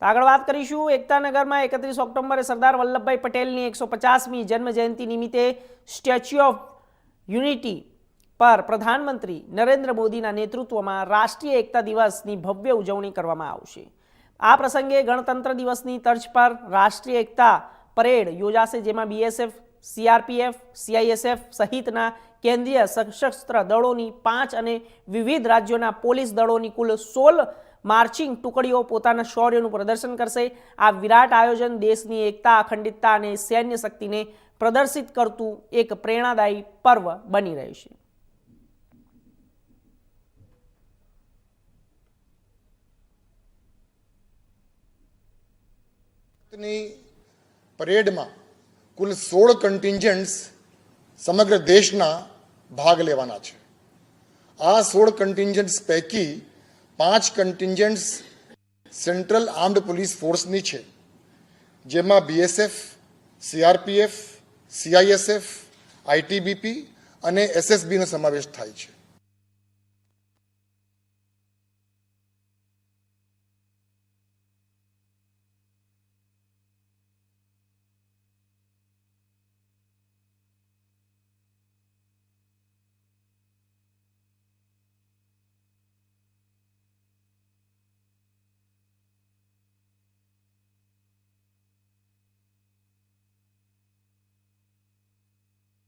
તો આગળ વાત કરીશું. એકતાનગરમાં એકત્રીસ ઓક્ટોબરે સરદાર વલ્લભભાઈ પટેલની એકસો પચાસમી જન્મ જયંતિ નિમિત્તે સ્ટેચ્યુ ઓફ યુનિટી પર પ્રધાનમંત્રી નરેન્દ્ર મોદીના નેતૃત્વમાં રાષ્ટ્રીય એકતા દિવસની ભવ્ય ઉજવણી કરવામાં આવશે. આ પ્રસંગે ગણતંત્ર દિવસની તર્જ પર રાષ્ટ્રીય એકતા પરેડ યોજાશે, જેમાં બીએસએફ, સીઆરપીએફ, સીઆઈએસએફ સહિતના કેન્દ્રીય સશસ્ત્ર દળોની પાંચ અને વિવિધ રાજ્યોના પોલીસ દળોની કુલ સોળ માર્ચિંગ ટુકડીઓ પોતાના શૌર્યનું પ્રદર્શન કરશે. આ વિરાટ આયોજન દેશની એકતા, અખંડિતતા અને સૈન્ય શક્તિને પ્રદર્શિત કરતું એક પ્રેરણાદાયી પર્વ બની રહેશે ની પરેડમાં કુલ સોળ કન્ટિન્જન્ટ્સ સમગ્ર દેશના ભાગ લેવાના છે. આ સોળ કન્ટિન્જન્ટ્સ પૈકી પાંચ કન્ટિન્જન્ટ્સ સેન્ટ્રલ આર્મ્ડ પોલીસ ફોર્સની છે, જેમાં બીએસએફ સીઆરપીએફ સીઆઈએસએફ આઈટીબીપી અને એસએસબીનો સમાવેશ થાય છે.